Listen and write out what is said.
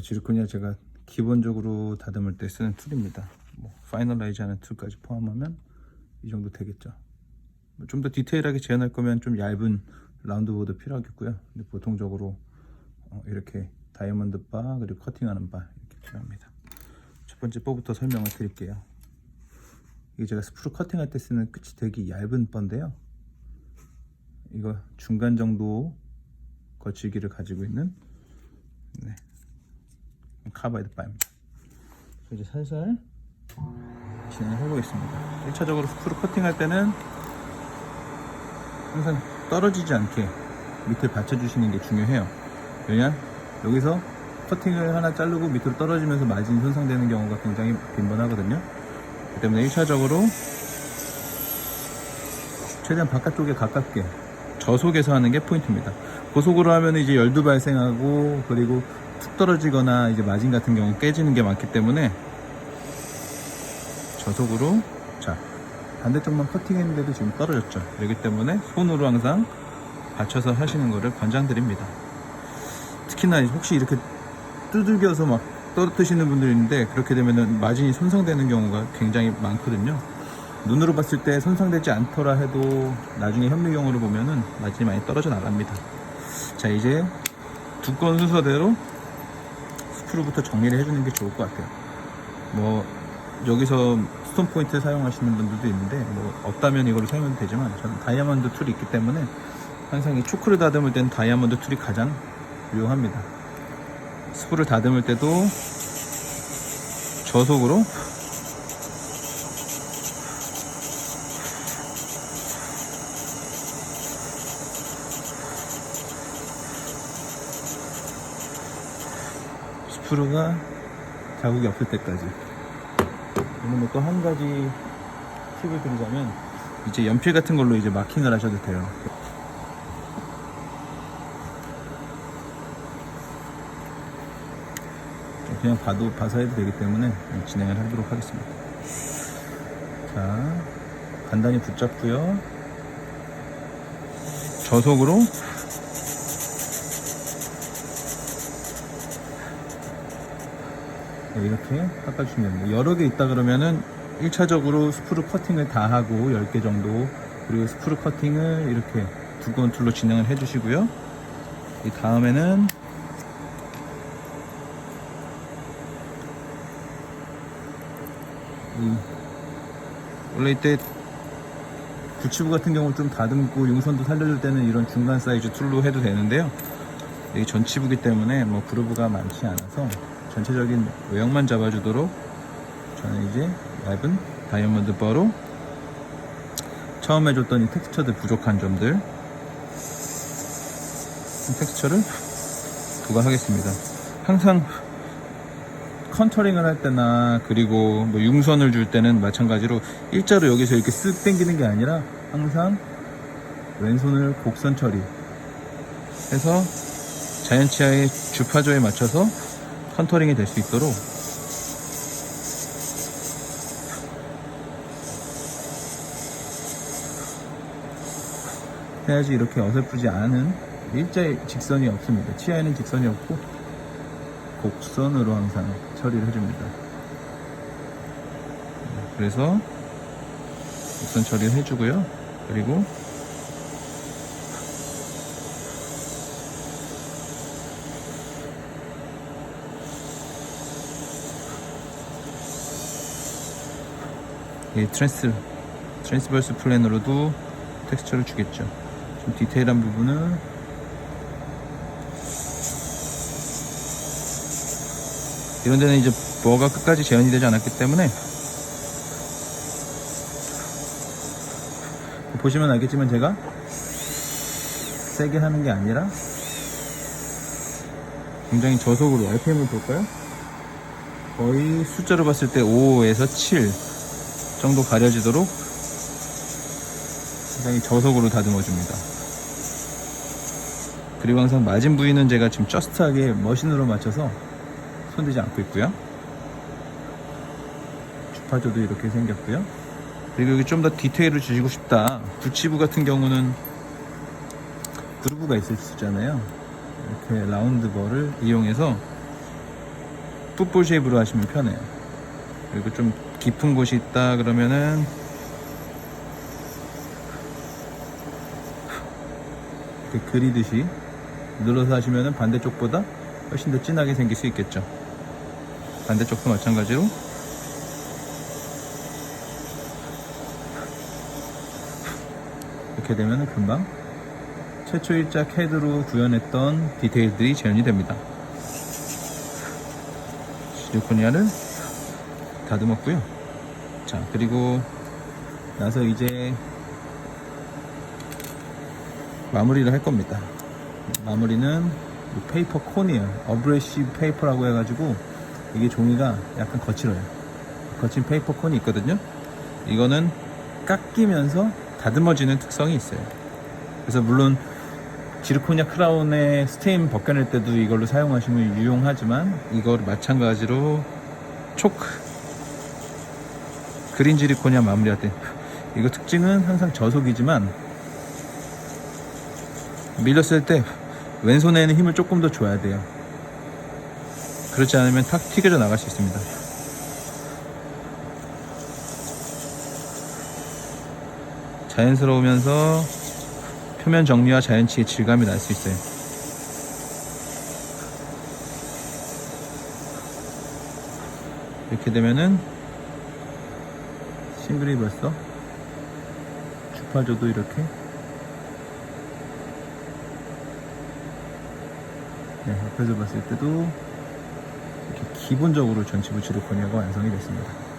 지르코니아 제가 기본적으로 다듬을 때 쓰는 툴입니다. 뭐 파이널라이즈 하는 툴까지 포함하면 이 정도 되겠죠. 좀 더 디테일하게 재현할 거면 좀 얇은 라운드 보드 필요하겠고요. 근데 보통적으로 어, 이렇게 다이아몬드 바 그리고 커팅하는 바 이렇게 필요합니다. 첫 번째 바부터 설명을 드릴게요. 이게 제가 스프루 커팅할 때 쓰는 끝이 되게 얇은 바인데요. 이거 중간 정도 거칠기를 가지고 있는 네, 카바이드 바입니다. 이제 살살 진행을 해보겠습니다. 1차적으로 스크루 커팅할 때는 항상 떨어지지 않게 밑을 받쳐주시는 게 중요해요. 왜냐? 여기서 커팅을 하나 자르고 밑으로 떨어지면서 마진이 손상되는 경우가 굉장히 빈번하거든요. 그 때문에 1차적으로 최대한 바깥쪽에 가깝게 저속에서 하는 게 포인트입니다. 고속으로 하면 이제 열도 발생하고 그리고 툭 떨어지거나 이제 마진 같은 경우 깨지는 게 많기 때문에 저속으로 자 반대쪽만 커팅했는데도 지금 떨어졌죠. 그렇기 때문에 손으로 항상 받쳐서 하시는 거를 권장드립니다. 특히나 혹시 이렇게 두들겨서 막 떨어뜨시는 분들이 있는데 그렇게 되면은 마진이 손상되는 경우가 굉장히 많거든요. 눈으로 봤을 때 손상되지 않더라 해도 나중에 현미경으로 보면은 마진이 많이 떨어져 나갑니다. 자 이제 두꺼운 순서대로 스크루부터 정리를 해주는 게 좋을 것 같아요. 뭐 여기서 스톤 포인트 사용하시는 분들도 있는데 뭐 없다면 이걸로 사용해도 되지만 저는 다이아몬드 툴이 있기 때문에 항상 이 초크를 다듬을 때는 다이아몬드 툴이 가장 유용합니다. 스프를 다듬을 때도 저속으로 스프루가 자국이 없을 때까지. 그리고 또한 가지 팁을 드리자면 이제 연필 같은 걸로 이제 마킹을 하셔도 돼요. 그냥 봐도 봐서 해도 되기 때문에 진행을 하도록 하겠습니다. 자 간단히 붙잡고요. 저속으로 이렇게 깎아주시면 됩니다. 여러 개 있다 그러면은 1차적으로 스프루 커팅을 다 하고 10개 정도 그리고 스프루 커팅을 이렇게 두꺼운 툴로 진행을 해 주시고요. 이 다음에는 이 원래 이때 부치부 같은 경우 좀 다듬고 용선도 살려줄 때는 이런 중간 사이즈 툴로 해도 되는데요. 이게 전치부기 때문에 뭐 그루브가 많지 않아서 전체적인 외형만 잡아주도록 저는 이제 얇은 다이아몬드 바로 처음에 줬던 이 텍스처들 부족한 점들 이 텍스처를 부과하겠습니다. 항상 컨터링을 할 때나 그리고 뭐 융선을 줄 때는 마찬가지로 일자로 여기서 이렇게 쓱 당기는 게 아니라 항상 왼손을 곡선 처리 해서 자연치아의 주파조에 맞춰서 컨터링이 될 수 있도록 해야지 이렇게 어설프지 않은 일자의 직선이 없습니다. 치아에는 직선이 없고 곡선으로 항상 처리를 해줍니다. 그래서 곡선 처리를 해주고요. 그리고 이 트랜스 트랜스버스 플랜으로도 텍스처를 주겠죠. 좀 디테일한 부분은 이런 데는 이제 뭐가 끝까지 재현이 되지 않았기 때문에 보시면 알겠지만 제가 세게 하는 게 아니라 굉장히 저속으로 RPM을 볼까요? 거의 숫자로 봤을 때 5에서 7 정도 가려지도록 굉장히 저속으로 다듬어 줍니다. 그리고 항상 마진 부위는 제가 지금 저스트하게 머신으로 맞춰서 손대지 않고 있고요. 주파조도 이렇게 생겼고요. 그리고 여기 좀 더 디테일을 주시고 싶다. 부치부 같은 경우는 그루브가 있을 수 있잖아요. 이렇게 라운드 벌을 이용해서 풋볼 쉐입으로 하시면 편해요. 그리고 좀 깊은 곳이 있다 그러면은 이렇게 그리듯이 눌러서 하시면은 반대쪽보다 훨씬 더 진하게 생길 수 있겠죠. 반대쪽도 마찬가지로 이렇게 되면은 금방 최초 일자 캐드로 구현했던 디테일들이 재현이 됩니다. 실리코니아를 다듬었고요. 자, 그리고 나서 이제 마무리를 할 겁니다. 마무리는 이 페이퍼 콘이에요. 어브레시브 페이퍼라고 해가지고 이게 종이가 약간 거칠어요. 거친 페이퍼 콘이 있거든요. 이거는 깎이면서 다듬어지는 특성이 있어요. 그래서 물론 지르코니아 크라운의 스테인 벗겨낼 때도 이걸로 사용하시면 유용하지만 이거를 마찬가지로 초크 그린 지르코니아 마무리할 때. 이거 특징은 항상 저속이지만 밀렸을 때 왼손에는 힘을 조금 더 줘야 돼요. 그렇지 않으면 탁 튀겨져 나갈 수 있습니다. 자연스러우면서 표면 정리와 자연치의 질감이 날 수 있어요. 이렇게 되면은 싱글이 벌써 주파조도 이렇게 네, 옆에서 봤을 때도 이렇게 기본적으로 전치부 지르코니아가 완성이 됐습니다.